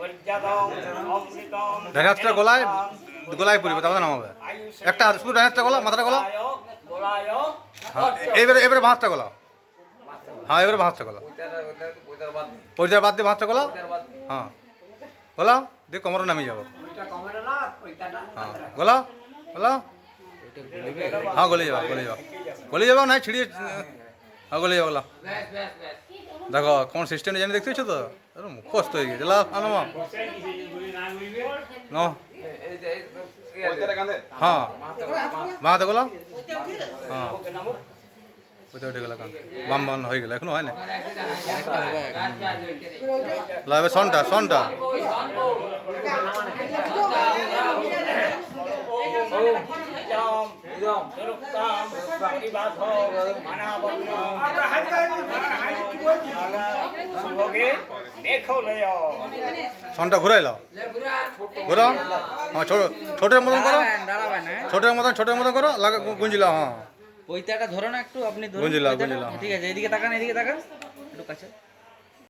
বৈদ্যাদম অমৃতম ডান হাতটা গলায় গোলায় পড়বে তারপরে নামাবে একটা হাত শুধু হাতটা গোলা মাথাটা গোলা হ্যাঁ এবারে এবারে হাতটা গোলা হ্যাঁ এবারে হাতটা গোলা পরিচয় বাদ দিয়ে বাঁ গোলা হ্যাঁ। গোলা দিয়ে কোমরে নামিয়ে যাব। হ্যাঁ গোলা গোলা হ্যাঁ গলে যাবা গলে যাবা। গলে যাবা না ছিড়িয়ে হ্যাঁ গলে যাবা গোলা। দেখো, কোন সিস্টেম জানি দেখতে পাচ্ছ তো? আরে মুখস্থ হয়ে গেছে। লা আনো মা নো। হ্যাঁ। মা হাতে গোলা? হ্যাঁ। ওইটা উঠে গেল কান। বাম বাম হয়ে গেল, এখনও হয় না লা এবার সনটা সনটা। সনটা ঘুরাই লাও। ঘুরাও হ্যাঁ ছোটের মতন করো। দাঁড়াবেন হ্যাঁ ছোটের মতন ছোটের মতন করো লাগা গুঞ্জিলা হ্যাঁ। পৈতাটা ধরো না একটু আপনি ধরুন গুঞ্জিলা, পৈতাটা। ঠিক আছে এদিকে তাকান এদিকে তাকান। একটু কাছে।